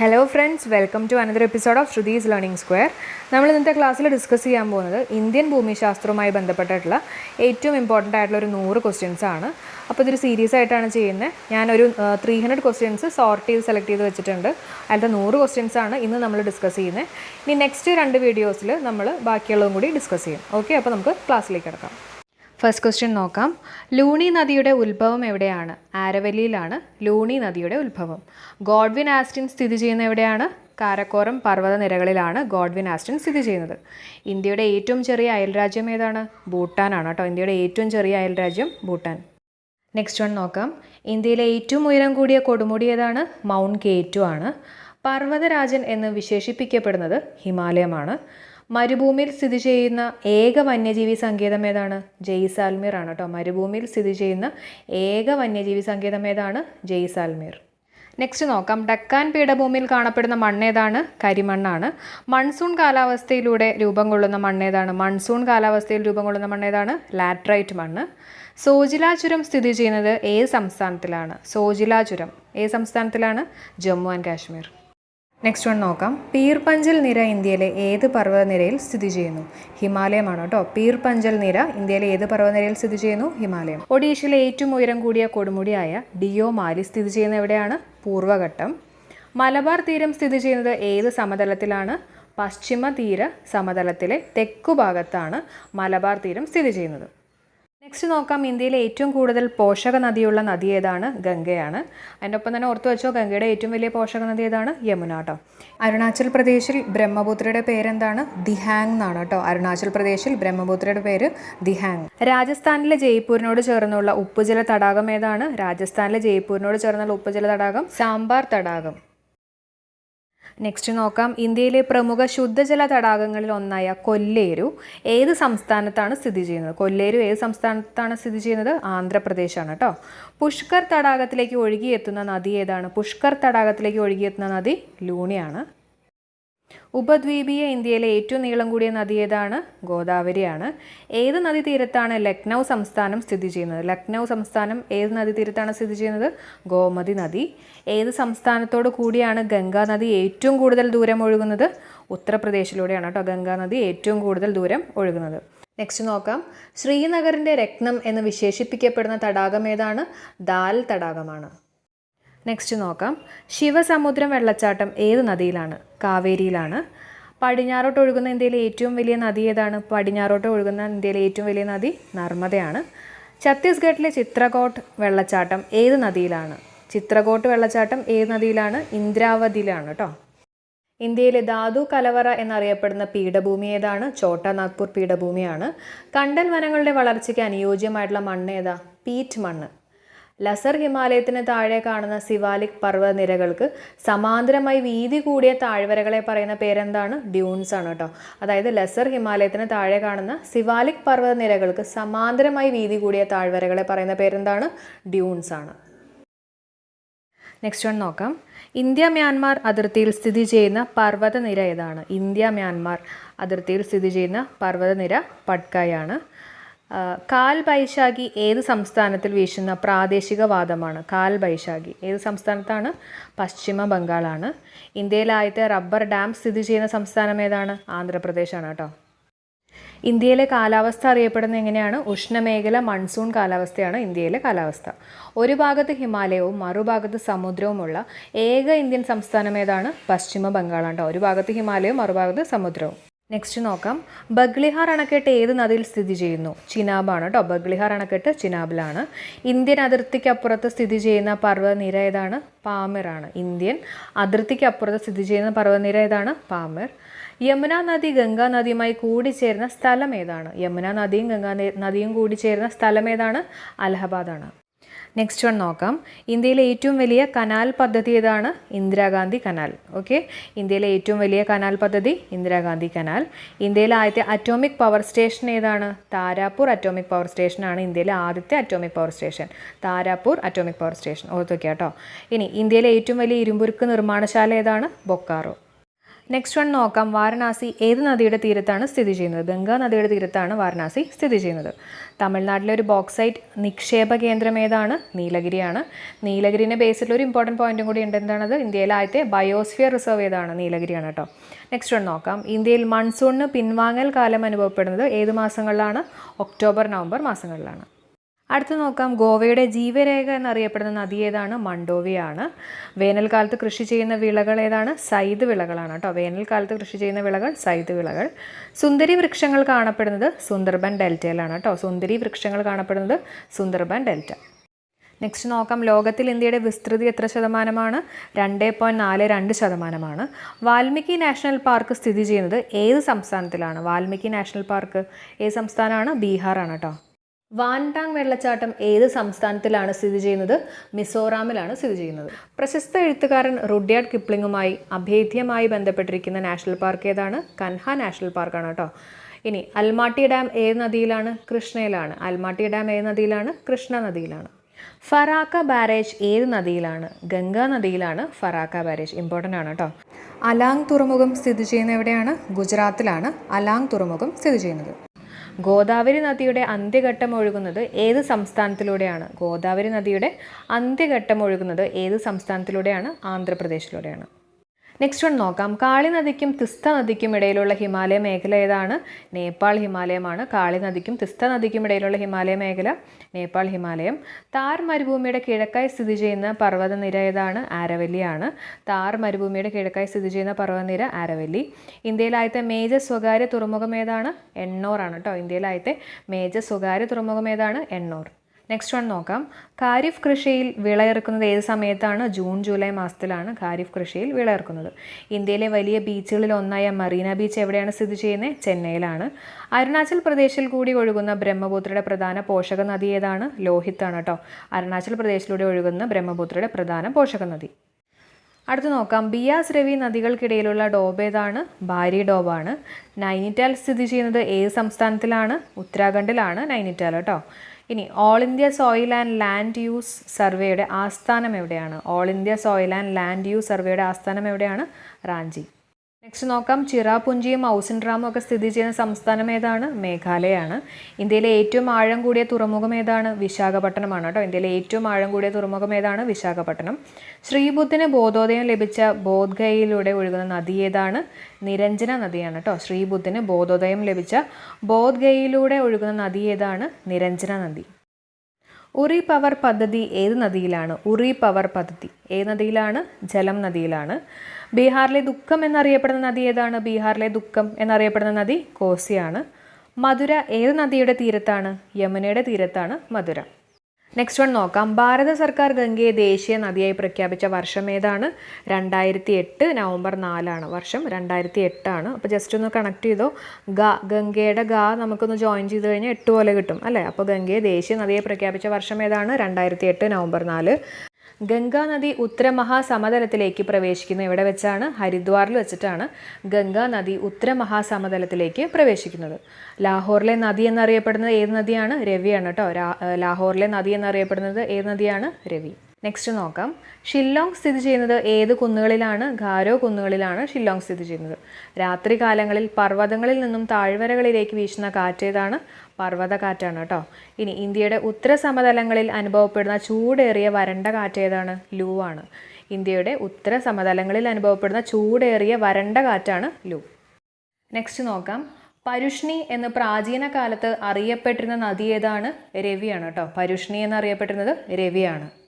Hello friends welcome to another episode of Shruthi's learning square നമ്മൾ ഇന്നത്തെ ക്ലാസ്സിൽ discuss ചെയ്യാൻ പോകുന്നത് ഇന്ത്യൻ ഭൂമിശാസ്ത്രവുമായി ബന്ധപ്പെട്ടിട്ടുള്ള ഏറ്റവും ഇമ്പോർട്ടന്റ് ആയിട്ടുള്ള ഒരു നൂറ് ക്വസ്റ്റ്യൻസ് ആണ്. അപ്പോൾ ഇതൊരു സീരീസ് ആയിട്ടാണ് ചെയ്യുന്നത്. ഞാനൊരു ത്രീ ഹൺഡ്രഡ് ക്വസ്റ്റ്യൻസ് സോർട്ട് ചെയ്ത് സെലക്ട് ചെയ്ത് വെച്ചിട്ടുണ്ട്. അതിലത്തെ നൂറ് ക്വസ്റ്റ്യൻസ് ആണ് ഇന്ന് നമ്മൾ ഡിസ്കസ് ചെയ്യുന്നത്. ഇനി നെക്സ്റ്റ് രണ്ട് വീഡിയോസിൽ നമ്മൾ ബാക്കിയുള്ളതും കൂടി ഡിസ്കസ് ചെയ്യും. ഓക്കെ അപ്പോൾ നമുക്ക് ക്ലാസ്സിലേക്ക് കിടക്കാം. ഫസ്റ്റ് ക്വസ്റ്റ്യൻ നോക്കാം. ലൂണി നദിയുടെ ഉത്ഭവം എവിടെയാണ്? ആരവല്ലിയിലാണ് ലൂണി നദിയുടെ ഉത്ഭവം. ഗോഡ്വിൻ ആസ്റ്റിൻ സ്ഥിതി ചെയ്യുന്ന എവിടെയാണ്? കാരക്കോറം പർവത നിരകളിലാണ് ഗോഡ്വിൻ ആസ്റ്റിൻ സ്ഥിതി ചെയ്യുന്നത്. ഇന്ത്യയുടെ ഏറ്റവും ചെറിയ അയൽരാജ്യം ഏതാണ്? ഭൂട്ടാനാണ് കേട്ടോ. ഇന്ത്യയുടെ ഏറ്റവും ചെറിയ അയൽരാജ്യം ഭൂട്ടാൻ. നെക്സ്റ്റ് വൺ നോക്കാം. ഇന്ത്യയിലെ ഏറ്റവും ഉയരം കൂടിയ കൊടുമുടി ഏതാണ്? മൗണ്ട് കേറ്റു ആണ്. പർവതരാജൻ എന്ന് വിശേഷിപ്പിക്കപ്പെടുന്നത് ഹിമാലയമാണ്. മരുഭൂമിയിൽ സ്ഥിതി ചെയ്യുന്ന ഏക വന്യജീവി സങ്കേതം ഏതാണ്? ജയ്സാൽമീർ ആണ് കേട്ടോ. മരുഭൂമിയിൽ സ്ഥിതി ചെയ്യുന്ന ഏക വന്യജീവി സങ്കേതം ഏതാണ്? ജയ്സാൽമീർ. നെക്സ്റ്റ് നോക്കാം. ഡക്കാൻ പീഠഭൂമിയിൽ കാണപ്പെടുന്ന മണ്ണേതാണ് കരിമണ്ണാണ്. മൺസൂൺ കാലാവസ്ഥയിലൂടെ രൂപം കൊള്ളുന്ന മണ്ണേതാണ് മൺസൂൺ കാലാവസ്ഥയിൽ രൂപം കൊള്ളുന്ന മണ്ണേതാണ് ലാറ്ററൈറ്റ് മണ്ണ്. സോജിലാചുരം സ്ഥിതി ചെയ്യുന്നത് ഏത് സംസ്ഥാനത്തിലാണ്. സോജിലാചുരം. ഏത് സംസ്ഥാനത്തിലാണ്? Jammu and Kashmir. Next one നോക്കാം. പീർ പഞ്ചൽ നിര ഇന്ത്യയിലെ ഏത് പർവതനിരയിൽ സ്ഥിതി ചെയ്യുന്നു? ഹിമാലയമാണ് കേട്ടോ. പീർ പഞ്ചൽ നിര ഇന്ത്യയിലെ ഏത് പർവതനിരയിൽ സ്ഥിതി ചെയ്യുന്നു? ഹിമാലയം. ഒഡീഷയിലെ ഏറ്റവും ഉയരം കൂടിയ കൊടുമുടിയായ ഡിയോ മാലി സ്ഥിതി ചെയ്യുന്ന എവിടെയാണ്? പൂർവഘട്ടം. മലബാർ തീരം സ്ഥിതി ചെയ്യുന്നത് ഏത് സമതലത്തിലാണ്? പശ്ചിമ തീര സമതലത്തിലെ തെക്കു ഭാഗത്താണ് മലബാർ തീരം സ്ഥിതി ചെയ്യുന്നത്. നെക്സ്റ്റ് നോക്കാം ഇന്ത്യയിലെ ഏറ്റവും കൂടുതൽ പോഷക നദിയുള്ള നദി ഏതാണ്? ഗംഗയാണ്. അതിന്റെ ഒപ്പം തന്നെ ഓർത്തു വെച്ചോ ഗംഗയുടെ ഏറ്റവും വലിയ പോഷക നദി ഏതാണ്? യമുന കേട്ടോ അരുണാചൽ പ്രദേശിൽ ബ്രഹ്മപുത്രയുടെ പേരെന്താണ്? ദിഹാങ് എന്നാണ് കേട്ടോ അരുണാചൽ പ്രദേശിൽ ബ്രഹ്മപുത്രയുടെ പേര് ദിഹാങ്. രാജസ്ഥാനിലെ ജയ്പൂരിനോട് ചേർന്നുള്ള ഉപ്പുജല തടാകം ഏതാണ്? രാജസ്ഥാനിലെ ജയ്പൂരിനോട് ചേർന്നുള്ള ഉപ്പുജല തടാകം സാമ്പാർ തടാകം. നെക്സ്റ്റ് നോക്കാം. ഇന്ത്യയിലെ പ്രമുഖ ശുദ്ധജല തടാകങ്ങളിൽ ഒന്നായ കൊല്ലേരു ഏത് സംസ്ഥാനത്താണ് സ്ഥിതി ചെയ്യുന്നത്? കൊല്ലേരു ഏത് സംസ്ഥാനത്താണ് സ്ഥിതി ചെയ്യുന്നത്? ആന്ധ്രാപ്രദേശാണ് കേട്ടോ. പുഷ്കർ തടാകത്തിലേക്ക് ഒഴുകിയെത്തുന്ന നദി ഏതാണ്? പുഷ്കർ തടാകത്തിലേക്ക് ഒഴുകിയെത്തുന്ന നദി ലൂണിയാണ്. ഉപദ്വീപീയ ഇന്ത്യയിലെ ഏറ്റവും നീളം കൂടിയ നദി ഏതാണ്? ഗോദാവരിയാണ്. ഏത് നദി തീരത്താണ് ലക്നൗ സംസ്ഥാനം സ്ഥിതി ചെയ്യുന്നത്? ലക്നൗ സംസ്ഥാനം ഏത് നദി തീരത്താണ് സ്ഥിതി ചെയ്യുന്നത്? ഗോമതി നദി. ഏത് സംസ്ഥാനത്തോട് കൂടിയാണ് ഗംഗാ നദി ഏറ്റവും കൂടുതൽ ദൂരം ഒഴുകുന്നത്? ഉത്തർപ്രദേശിലൂടെയാണ് കേട്ടോ ഗംഗാ നദി ഏറ്റവും കൂടുതൽ ദൂരം ഒഴുകുന്നത്. നെക്സ്റ്റ് നോക്കാം. ശ്രീനഗറിന്റെ രത്നം എന്ന് വിശേഷിപ്പിക്കപ്പെടുന്ന തടാകം ഏതാണ്? ദാൽ തടാകമാണ്. നെക്സ്റ്റ് നോക്കാം. ശിവസമുദ്രം വെള്ളച്ചാട്ടം ഏത് നദിയിലാണ്? കാവേരിയിലാണ്. പടിഞ്ഞാറോട്ട് ഒഴുകുന്ന ഇന്ത്യയിലെ ഏറ്റവും വലിയ നദി ഏതാണ്? പടിഞ്ഞാറോട്ട് ഒഴുകുന്ന ഇന്ത്യയിലെ ഏറ്റവും വലിയ നദി നർമ്മദയാണ്. ഛത്തീസ്ഗഡിലെ ചിത്രകോട്ട് വെള്ളച്ചാട്ടം ഏത് നദിയിലാണ്? ചിത്രകോട്ട് വെള്ളച്ചാട്ടം ഏത് നദിയിലാണ്? ഇന്ദ്രാവതിയിലാണ് കേട്ടോ ഇന്ത്യയിലെ ധാതു കലവറ എന്നറിയപ്പെടുന്ന പീഠഭൂമി ഏതാണ്? ഛോട്ടാ നാഗ്പൂർ പീഠഭൂമിയാണ്. കണ്ടൽ വനങ്ങളുടെ വളർച്ചയ്ക്ക് അനുയോജ്യമായിട്ടുള്ള മണ്ണ് ഏതാ? പീറ്റ് മണ്ണ്. ലസർ ഹിമാലയത്തിന് താഴെ കാണുന്ന സിവാലിക് പർവതനിരകൾക്ക് സമാന്തരമായി വീതി കൂടിയ താഴ്വരകളെ പറയുന്ന പേരെന്താണ്? ഡ്യൂൺസ് ആണ് കേട്ടോ. അതായത് ലസർ ഹിമാലയത്തിന് താഴെ കാണുന്ന സിവാലിക് പർവതനിരകൾക്ക് സമാന്തരമായി വീതി കൂടിയ താഴ്വരകളെ പറയുന്ന പേരെന്താണ്? ഡ്യൂൺസ് ആണ്. നെക്സ്റ്റ് വൺ നോക്കാം. ഇന്ത്യ മ്യാൻമാർ അതിർത്തിയിൽ സ്ഥിതി ചെയ്യുന്ന പർവതനിര ഏതാണ്? ഇന്ത്യ മ്യാൻമാർ അതിർത്തിയിൽ സ്ഥിതി ചെയ്യുന്ന പർവതനിര പട്കായാണ്. കാൽ ബൈശാഖി ഏത് സംസ്ഥാനത്തിൽ വീശുന്ന പ്രാദേശിക വാദമാണ്? കാൽ ബൈശാഖി ഏത് സംസ്ഥാനത്താണ്? പശ്ചിമ ബംഗാളാണ്. ഇന്ത്യയിലായിട്ട് റബ്ബർ ഡാം സ്ഥിതി ചെയ്യുന്ന സംസ്ഥാനം ഏതാണ്? ആന്ധ്രാപ്രദേശാണ് കേട്ടോ. ഇന്ത്യയിലെ കാലാവസ്ഥ അറിയപ്പെടുന്ന എങ്ങനെയാണ്? ഉഷ്ണമേഖല മൺസൂൺ കാലാവസ്ഥയാണ് ഇന്ത്യയിലെ കാലാവസ്ഥ. ഒരു ഭാഗത്ത് ഹിമാലയവും മറുഭാഗത്ത് സമുദ്രവുമുള്ള ഏക ഇന്ത്യൻ സംസ്ഥാനം ഏതാണ്? പശ്ചിമ ബംഗാളാണ് കേട്ടോ. ഒരു ഭാഗത്ത് ഹിമാലയവും മറുഭാഗത്ത് സമുദ്രവും. നെക്സ്റ്റ് നോക്കാം. ബഗ്ലിഹാർ അണക്കെട്ട് ഏത് നദിയിൽ സ്ഥിതി ചെയ്യുന്നു? ചിനാബാണ് കേട്ടോ ബഗ്ലിഹാർ അണക്കെട്ട് ചിനാബിലാണ്. ഇന്ത്യൻ അതിർത്തിക്കപ്പുറത്ത് സ്ഥിതി ചെയ്യുന്ന പർവതനിര ഏതാണ്? പാമിറാണ് ഇന്ത്യൻ അതിർത്തിക്കപ്പുറത്ത് സ്ഥിതി ചെയ്യുന്ന പർവതനിര ഏതാണ്? പാമിർ. യമുന നദി ഗംഗാ നദിയുമായി കൂടിച്ചേരുന്ന സ്ഥലം ഏതാണ്? യമുന നദിയും ഗംഗാ നദിയും കൂടിച്ചേരുന്ന സ്ഥലം ഏതാണ്? അലഹബാദാണ് നെക്സ്റ്റ് വൺ നോക്കാം. ഇന്ത്യയിലെ ഏറ്റവും വലിയ കനാൽ പദ്ധതി ഏതാണ്? ഇന്ദിരാഗാന്ധി കനാൽ. ഓക്കെ ഇന്ത്യയിലെ ഏറ്റവും വലിയ കനാൽ പദ്ധതി ഇന്ദിരാഗാന്ധി കനാൽ. ഇന്ത്യയിലെ ആദ്യത്തെ അറ്റോമിക് പവർ സ്റ്റേഷൻ ഏതാണ്? താരാപൂർ അറ്റോമിക് പവർ സ്റ്റേഷനാണ് ഇന്ത്യയിലെ ആദ്യത്തെ atomic power station Tarapur atomic power station ഓർത്ത് കേട്ടോ. ഇനി ഇന്ത്യയിലെ ഏറ്റവും വലിയ ഇരുമ്പുരുക്ക് നിർമ്മാണശാല ഏതാണ്? ബൊക്കാറോ. നെക്സ്റ്റ് വൺ നോക്കാം. വാരണാസി ഏത് നദിയുടെ തീരത്താണ് സ്ഥിതി ചെയ്യുന്നത്? ഗംഗാ നദിയുടെ തീരത്താണ് വാരണാസി സ്ഥിതി ചെയ്യുന്നത്. തമിഴ്നാട്ടിലെ ഒരു ബോക്സൈറ്റ് നിക്ഷേപ കേന്ദ്രം ഏതാണ്? നീലഗിരിയാണ്. നീലഗിരിനെ ബേസിലുള്ള ഒരു ഇമ്പോർട്ടന്റ് പോയിന്റും കൂടി ഉണ്ട്. എന്താണത്? ഇന്ത്യയിലെ ആദ്യത്തെ ബയോസ്ഫിയർ റിസർവ് ഏതാണ്? നീലഗിരിയാണ് കേട്ടോ നെക്സ്റ്റ് വൺ നോക്കാം. ഇന്ത്യയിൽ മൺസൂണിന് പിൻവാങ്ങൽ കാലം അനുഭവപ്പെടുന്നത് ഏത് മാസങ്ങളിലാണ്? ഒക്ടോബർ നവംബർ മാസങ്ങളിലാണ്. അടുത്ത് നോക്കാം. ഗോവയുടെ ജീവരേഖ എന്നറിയപ്പെടുന്ന നദി ഏതാണ്? മണ്ടോവിയാണ്. വേനൽക്കാലത്ത് കൃഷി ചെയ്യുന്ന വിളകൾ ഏതാണ്? സൈദ് വിളകളാണ് കേട്ടോ. വേനൽക്കാലത്ത് കൃഷി ചെയ്യുന്ന വിളകൾ സൈദ് വിളകൾ. സുന്ദരി വൃക്ഷങ്ങൾ കാണപ്പെടുന്നത് സുന്ദർബൻ ഡെൽറ്റയിലാണ് കേട്ടോ. സുന്ദരി വൃക്ഷങ്ങൾ കാണപ്പെടുന്നത് സുന്ദർബൻ ഡെൽറ്റ. നെക്സ്റ്റ് നോക്കാം. ലോകത്തിൽ ഇന്ത്യയുടെ വിസ്തൃതി എത്ര ശതമാനമാണ്? രണ്ട് പോയിന്റ് നാല് രണ്ട് ശതമാനമാണ്. വാൽമീകി നാഷണൽ പാർക്ക് സ്ഥിതി ചെയ്യുന്നത് ഏത് സംസ്ഥാനത്തിലാണ്? വാൽമീകി നാഷണൽ പാർക്ക് ഏത് സംസ്ഥാനമാണ്? ബീഹാറാണ് കേട്ടോ. വാൻടാങ് വെള്ളച്ചാട്ടം ഏത് സംസ്ഥാനത്തിലാണ് സ്ഥിതി ചെയ്യുന്നത്? മിസോറാമിലാണ് സ്ഥിതി ചെയ്യുന്നത്. പ്രശസ്ത എഴുത്തുകാരൻ റുഡ്യാർഡ് കിപ്ലിങ്ങുമായി അഭേദ്യമായി ബന്ധപ്പെട്ടിരിക്കുന്ന നാഷണൽ പാർക്ക് ഏതാണ്? കൻഹ നാഷണൽ പാർക്കാണ് കേട്ടോ. ഇനി അൽമാട്ടി ഡാം ഏത് നദിയിലാണ്? കൃഷ്ണയിലാണ്. അൽമാട്ടി ഡാം ഏത് നദിയിലാണ്? കൃഷ്ണ നദിയിലാണ്. ഫറാക്ക ബാരേജ് ഏത് നദിയിലാണ്? ഗംഗാ നദിയിലാണ് ഫറാക്ക ബാരേജ്. ഇമ്പോർട്ടന്റ് ആണ് കേട്ടോ. അലാങ് തുറമുഖം സ്ഥിതി ചെയ്യുന്ന എവിടെയാണ്? ഗുജറാത്തിലാണ്. അലാങ് തുറമുഖം സ്ഥിതി ചെയ്യുന്നത്. ഗോദാവരി നദിയുടെ അന്ത്യഘട്ടം ഒഴുകുന്നത് ഏത് സംസ്ഥാനത്തിലൂടെയാണ്? ഗോദാവരി നദിയുടെ അന്ത്യഘട്ടം ഒഴുകുന്നത് ഏത് സംസ്ഥാനത്തിലൂടെയാണ്? ആന്ധ്രാപ്രദേശിലൂടെയാണ്. നെക്സ്റ്റ് വൺ നോക്കാം. കാളി നദിക്കും തിസ്ത നദിക്കും ഇടയിലുള്ള ഹിമാലയ മേഖല ഏതാണ്? നേപ്പാൾ ഹിമാലയമാണ്. കാളി നദിക്കും തിസ്ത നദിക്കും ഇടയിലുള്ള ഹിമാലയ മേഖല നേപ്പാൾ ഹിമാലയം. താർ മരുഭൂമിയുടെ കിഴക്കായി സ്ഥിതി ചെയ്യുന്ന പർവതനിര ഏതാണ്? ആരവല്ലിയാണ്. താർ മരുഭൂമിയുടെ കിഴക്കായി സ്ഥിതി ചെയ്യുന്ന പർവതനിര ആരവല്ലി. ഇന്ത്യയിലായത്തെ മേജർ സ്വകാര്യ തുറമുഖം ഏതാണ്? എണ്ണൂറാണ് കേട്ടോ. ഇന്ത്യയിലായത്തെ മേജർ സ്വകാര്യ തുറമുഖം ഏതാണ്? എണ്ണൂർ. നെക്സ്റ്റ് വൺ നോക്കാം. ഖാരിഫ് കൃഷിയിൽ വിളയിറക്കുന്നത് ഏത് സമയത്താണ്? ജൂൺ ജൂലൈ മാസത്തിലാണ് ഖാരിഫ് കൃഷിയിൽ വിളയിറക്കുന്നത്. ഇന്ത്യയിലെ വലിയ ബീച്ചുകളിൽ ഒന്നായ മറീന ബീച്ച് എവിടെയാണ് സ്ഥിതി ചെയ്യുന്നത്? ചെന്നൈയിലാണ്. അരുണാചൽ പ്രദേശിൽ കൂടി ഒഴുകുന്ന ബ്രഹ്മപുത്രയുടെ പ്രധാന പോഷക നദി ഏതാണ്? ലോഹിത്താണ് കേട്ടോ അരുണാചൽ പ്രദേശിലൂടെ ഒഴുകുന്ന ബ്രഹ്മപുത്രയുടെ പ്രധാന പോഷക നദി. അടുത്ത് നോക്കാം. ബിയാസ് രവി നദികൾക്കിടയിലുള്ള ഡോബ് ഏതാണ്? ഭാരി ഡോബാണ് നൈനിറ്റാൽ സ്ഥിതി ചെയ്യുന്നത് ഏത് സംസ്ഥാനത്തിലാണ്? ഉത്തരാഖണ്ഡിലാണ് നൈനിറ്റാൽ കേട്ടോ ഇനി all India soil and land use സർവേയുടെ ആസ്ഥാനം എവിടെയാണ്? All India soil and land use സർവേയുടെ ആസ്ഥാനം എവിടെയാണ്? റാഞ്ചി. നെക്സ്റ്റ് നോക്കാം. ചിറാപുഞ്ചിയും ഔസിൻഡ്രാമും ഒക്കെ സ്ഥിതി ചെയ്യുന്ന സംസ്ഥാനം ഏതാണ്? മേഘാലയാണ് ഇന്ത്യയിലെ ഏറ്റവും ആഴം കൂടിയ തുറമുഖം ഏതാണ്? വിശാഖപട്ടണമാണ് കേട്ടോ. ഇന്ത്യയിലെ ഏറ്റവും ആഴം കൂടിയ തുറമുഖം ഏതാണ്? വിശാഖപട്ടണം. ശ്രീബുദ്ധന് ബോധോദയം ലഭിച്ച ബോധ്ഗയയിലൂടെ ഒഴുകുന്ന നദി ഏതാണ്? നിരഞ്ജന നദിയാണ് കേട്ടോ. ശ്രീബുദ്ധന് ബോധോദയം ലഭിച്ച ബോധ്ഗയയിലൂടെ ഒഴുകുന്ന നദി ഏതാണ്? നിരഞ്ജന നദി. ഉറി പവർ പദ്ധതി ഏത് നദിയിലാണ്? ഉറി പവർ പദ്ധതി ഏത് നദിയിലാണ്? ജലം നദിയിലാണ്. ബീഹാറിലെ ദുഃഖം എന്നറിയപ്പെടുന്ന നദി ഏതാണ്? ബീഹാറിലെ ദുഃഖം എന്നറിയപ്പെടുന്ന നദി കോസിയാണ്. മധുര ഏത് നദിയുടെ തീരത്താണ്? യമുനയുടെ തീരത്താണ് മധുര. നെക്സ്റ്റ് വൺ നോക്കാം. ഭാരത സർക്കാർ ഗംഗയെ ദേശീയ നദിയായി പ്രഖ്യാപിച്ച വർഷം ഏതാണ്? രണ്ടായിരത്തി എട്ട് നവംബർ നാലാണ് വർഷം. രണ്ടായിരത്തി എട്ടാണ് അപ്പോൾ ജസ്റ്റ് ഒന്ന് കണക്ട് ചെയ്തോ. ഗ ഗംഗയുടെ ഗ നമുക്കൊന്ന് ജോയിൻ ചെയ്ത് കഴിഞ്ഞാൽ എട്ട് പോലെ കിട്ടും അല്ലേ? അപ്പോൾ ഗംഗയെ ദേശീയ നദിയായി പ്രഖ്യാപിച്ച വർഷം ഏതാണ്? രണ്ടായിരത്തി എട്ട് നവംബർ നാല്. ഗംഗാ നദി ഉത്തരമഹാസമതലത്തിലേക്ക് പ്രവേശിക്കുന്നു. ഇവിടെ വെച്ചാണ്? ഹരിദ്വാറിൽ വെച്ചിട്ടാണ് ഗംഗാനദി ഉത്തരമഹാസമതലത്തിലേക്ക് പ്രവേശിക്കുന്നത്. ലാഹോറിലെ നദി എന്നറിയപ്പെടുന്നത് ഏത് നദിയാണ്? രവിയാണ് കേട്ടോ. ലാഹോറിലെ നദി എന്നറിയപ്പെടുന്നത് ഏത് നദിയാണ്? രവി. നെക്സ്റ്റ് നോക്കാം. ഷില്ലോങ് സ്ഥിതി ചെയ്യുന്നത് ഏത് കുന്നുകളിലാണ്? ഗാരോ കുന്നുകളിലാണ് ഷില്ലോങ് സ്ഥിതി ചെയ്യുന്നത്. രാത്രി കാലങ്ങളിൽ പർവതങ്ങളിൽ നിന്നും താഴ്വരകളിലേക്ക് വീശുന്ന കാറ്റേതാണ് പർവത കാറ്റാണ് കേട്ടോ. ഇനി ഇന്ത്യയുടെ ഉത്തര സമതലങ്ങളിൽ അനുഭവപ്പെടുന്ന ചൂടേറിയ വരണ്ട കാറ്റേതാണ് ലൂ ആണ്. ഇന്ത്യയുടെ ഉത്തര സമതലങ്ങളിൽ അനുഭവപ്പെടുന്ന ചൂടേറിയ വരണ്ട കാറ്റാണ് ലൂ. നെക്സ്റ്റ് നോക്കാം. പരുഷ്ണി എന്ന് പ്രാചീന കാലത്ത് അറിയപ്പെട്ടിരുന്ന നദി ഏതാണ്? രവിയാണ് കേട്ടോ. പരുഷ്ണി എന്ന് അറിയപ്പെട്ടിരുന്നത് രവിയാണ്.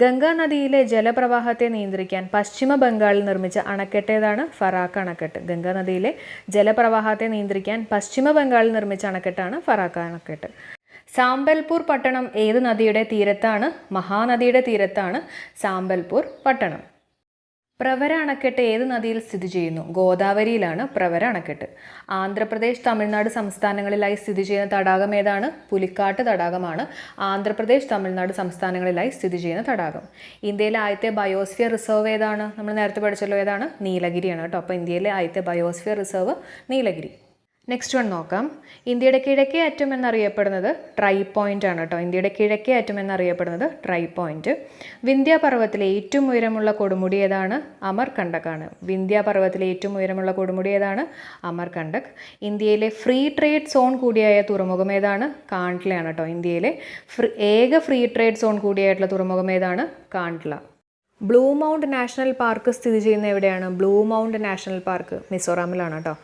ഗംഗാ നദിയിലെ ജലപ്രവാഹത്തെ നിയന്ത്രിക്കാൻ പശ്ചിമ ബംഗാളിൽ നിർമ്മിച്ച അണക്കെട്ടേതാണ് ഫറാക്ക് അണക്കെട്ട്. ഗംഗാ നദിയിലെ ജലപ്രവാഹത്തെ നിയന്ത്രിക്കാൻ പശ്ചിമ ബംഗാളിൽ നിർമ്മിച്ച അണക്കെട്ടാണ് ഫറാക്ക് അണക്കെട്ട്. സാമ്പൽപൂർ പട്ടണം ഏത് നദിയുടെ തീരത്താണ്? മഹാനദിയുടെ തീരത്താണ് സാമ്പൽപൂർ പട്ടണം. പ്രവര അണക്കെട്ട് ഏത് നദിയിൽ സ്ഥിതി ചെയ്യുന്നു? ഗോദാവരിയിലാണ് പ്രവര അണക്കെട്ട് ആന്ധ്രാപ്രദേശ് തമിഴ്നാട് സംസ്ഥാനങ്ങളിലായി സ്ഥിതി ചെയ്യുന്ന തടാകം ഏതാണ്? പുലിക്കാട്ട് തടാകമാണ്. ആന്ധ്രാപ്രദേശ് തമിഴ്നാട് സംസ്ഥാനങ്ങളിലായി സ്ഥിതി ചെയ്യുന്ന തടാകം. ഇന്ത്യയിലെ ആദ്യത്തെ ബയോസ്ഫിയർ റിസർവ് ഏതാണ്? നമ്മൾ നേരത്തെ പഠിച്ചല്ലോ ഏതാണ്? നീലഗിരിയാണ് കേട്ടോ. അപ്പോൾ ഇന്ത്യയിലെ ആദ്യത്തെ biosphere reserve Nilgiri. Next one നോക്കാം. ഇന്ത്യയുടെ കിഴക്കേ അറ്റം എന്നറിയപ്പെടുന്നത് ട്രൈ പോയിന്റ് ആണ് കേട്ടോ. ഇന്ത്യയുടെ കിഴക്കേ അറ്റം എന്നറിയപ്പെടുന്നത് ട്രൈ പോയിന്റ് വിന്ധ്യ പർവതത്തിലെ ഏറ്റവും ഉയരമുള്ള കൊടുമുടി ഏതാണ്? അമർകണ്ടക്കാണ് വിന്ധ്യ പർവതത്തിലെ ഏറ്റവും ഉയരമുള്ള കൊടുമുടി ഏതാണ്? അമർകണ്ടക് ഇന്ത്യയിലെ ഫ്രീ ട്രേഡ് സോൺ കൂടിയായ തുറമുഖം ഏതാണ്? കാണ്ട്ലയാണ് കേട്ടോ. ഇന്ത്യയിലെ ഏക ഫ്രീ ട്രേഡ് സോൺ കൂടിയായിട്ടുള്ള തുറമുഖം ഏതാണ്? Kandla blue mount national park സ്ഥിതി ചെയ്യുന്ന എവിടെയാണ്? ബ്ലൂ മൗണ്ട് നാഷണൽ പാർക്ക് മിസോറാമിലാണ് കേട്ടോ.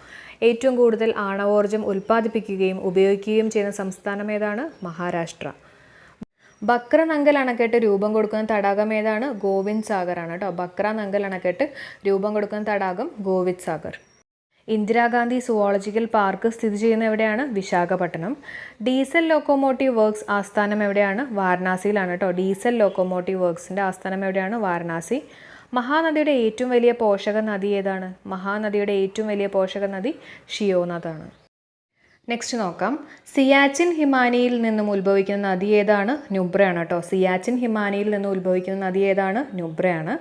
ഏറ്റവും കൂടുതൽ ആണവോർജം ഉൽപ്പാദിപ്പിക്കുകയും ഉപയോഗിക്കുകയും ചെയ്യുന്ന സംസ്ഥാനം ഏതാണ്? മഹാരാഷ്ട്ര. ബക്ര നങ്കൽ അണക്കെട്ട് രൂപം കൊടുക്കുന്ന തടാകം ഏതാണ്? ഗോവിന്ദ് സാഗർ ആണ് കേട്ടോ. ബക്ര നങ്കൽ അണക്കെട്ട് രൂപം കൊടുക്കുന്ന തടാകം ഗോവിന്ദ് സാഗർ. ഇന്ദിരാഗാന്ധി സുവോളജിക്കൽ പാർക്ക് സ്ഥിതി ചെയ്യുന്ന എവിടെയാണ്? വിശാഖപട്ടണം. ഡീസൽ ലോക്കോമോട്ടീവ് വർക്ക്സ് ആസ്ഥാനം എവിടെയാണ്? വാരണാസിയിലാണ് കേട്ടോ. ഡീസൽ ലോക്കോമോട്ടീവ് വർക്ക്സിന്റെ ആസ്ഥാനം എവിടെയാണ്? വാരണാസി. മഹാനദിയുടെ ഏറ്റവും വലിയ പോഷക നദി ഏതാണ്? മഹാനദിയുടെ ഏറ്റവും വലിയ പോഷക നദി ഷിയോനാഥാണ് നെക്സ്റ്റ് നോക്കാം. സിയാച്ചിൻ ഹിമാനിയിൽ നിന്നും ഉത്ഭവിക്കുന്ന നദി ഏതാണ്? നുബ്രയാണ് കേട്ടോ. സിയാച്ചിൻ ഹിമാനിയിൽ നിന്നും ഉത്ഭവിക്കുന്ന നദി ഏതാണ്? നുബ്രയാണ്.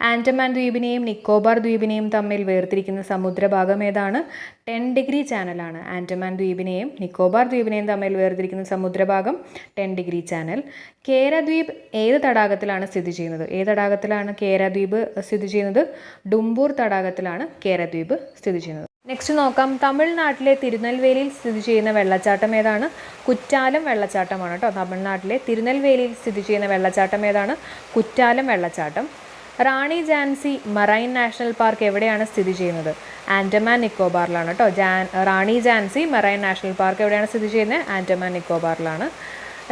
ആൻഡമാൻ ദ്വീപിനെയും നിക്കോബാർ ദ്വീപിനെയും തമ്മിൽ വേർതിരിക്കുന്ന സമുദ്രഭാഗം ഏതാണ്? ടെൻ ഡിഗ്രി ചാനലാണ്. ആൻഡമാൻ ദ്വീപിനെയും നിക്കോബാർ ദ്വീപിനെയും തമ്മിൽ വേർതിരിക്കുന്ന സമുദ്രഭാഗം ടെൻ ഡിഗ്രി ചാനൽ. കേരദ്വീപ് ഏത് തടാകത്തിലാണ് സ്ഥിതി ചെയ്യുന്നത്? ഏത് തടാകത്തിലാണ് കേരദ്വീപ് സ്ഥിതി ചെയ്യുന്നത്? ഡുംബൂർ തടാകത്തിലാണ് കേരദ്വീപ് സ്ഥിതി ചെയ്യുന്നത്. നെക്സ്റ്റ് നോക്കാം. തമിഴ്നാട്ടിലെ തിരുനെൽവേലിയിൽ സ്ഥിതി ചെയ്യുന്ന വെള്ളച്ചാട്ടം ഏതാണ്? കുറ്റാലം വെള്ളച്ചാട്ടമാണ് കേട്ടോ. തമിഴ്നാട്ടിലെ തിരുനെൽവേലിയിൽ സ്ഥിതി ചെയ്യുന്ന വെള്ളച്ചാട്ടം ഏതാണ്? കുറ്റാലം വെള്ളച്ചാട്ടം. Rani Jhansi marine national park എവിടെയാണ് സ്ഥിതി ചെയ്യുന്നത്? ആൻഡമാൻ നിക്കോബാറിലാണ് കേട്ടോ. Jan Rani Jhansi marine national park എവിടെയാണ് സ്ഥിതി ചെയ്യുന്നത്? ആൻഡമാൻ നിക്കോബാറിലാണ്.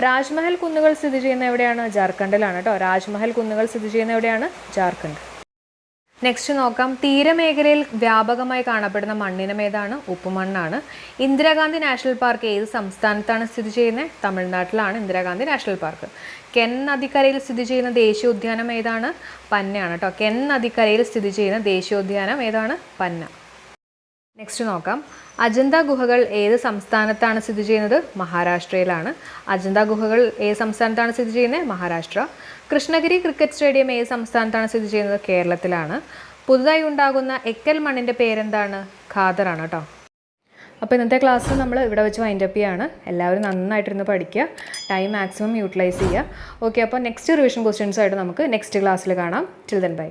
രാജ്മഹൽ കുന്നുകൾ സ്ഥിതി ചെയ്യുന്ന എവിടെയാണ്? ജാർഖണ്ഡിലാണ് കേട്ടോ. രാജ്മഹൽ കുന്നുകൾ സ്ഥിതി ചെയ്യുന്ന എവിടെയാണ്? ജാർഖണ്ഡ്. നെക്സ്റ്റ് നോക്കാം. തീരമേഖലയിൽ വ്യാപകമായി കാണപ്പെടുന്ന മണ്ണിനം ഏതാണ്? ഉപ്പുമണ്ണാണ്. ഇന്ദിരാഗാന്ധി നാഷണൽ പാർക്ക് ഏത് സംസ്ഥാനത്താണ് സ്ഥിതി ചെയ്യുന്നത്? തമിഴ്നാട്ടിലാണ് ഇന്ദിരാഗാന്ധി നാഷണൽ പാർക്ക്. കെൻ നദിക്കരയിൽ സ്ഥിതി ചെയ്യുന്ന ദേശീയ ഉദ്യാനം ഏതാണ്? പന്നയാണ് കേട്ടോ കെൻ നദിക്കരയിൽ സ്ഥിതി ചെയ്യുന്ന ദേശീയോദ്യാനം ഏതാണ്? പന്ന. നെക്സ്റ്റ് നോക്കാം. അജന്ത ഗുഹകൾ ഏത് സംസ്ഥാനത്താണ് സ്ഥിതി ചെയ്യുന്നത്? മഹാരാഷ്ട്രയിലാണ്. അജന്ത ഗുഹകൾ ഏത് സംസ്ഥാനത്താണ് സ്ഥിതി ചെയ്യുന്നത്? മഹാരാഷ്ട്ര. കൃഷ്ണഗിരി ക്രിക്കറ്റ് സ്റ്റേഡിയം ഏത് സംസ്ഥാനത്താണ് സ്ഥിതി ചെയ്യുന്നത്? കേരളത്തിലാണ്. പുതുതായി ഉണ്ടാകുന്ന എക്കൽ മണ്ണിന്റെ പേരെന്താണ്? ഖാദറാണ് കേട്ടോ. അപ്പോൾ ഇന്നത്തെ ക്ലാസ് നമ്മൾ ഇവിടെ വെച്ച് വൈൻഡപ്പ് ചെയ്യാണ്. എല്ലാവരും നന്നായിട്ടിരുന്ന് പഠിക്കുക. ടൈം മാക്സിമം യൂട്ടിലൈസ് ചെയ്യുക. ഓക്കെ അപ്പോൾ നെക്സ്റ്റ് റിവിഷൻ ക്വസ്റ്റ്യൻസ് ആയിട്ട് നമുക്ക് നെക്സ്റ്റ് ക്ലാസ്സിൽ കാണാം. Till then bye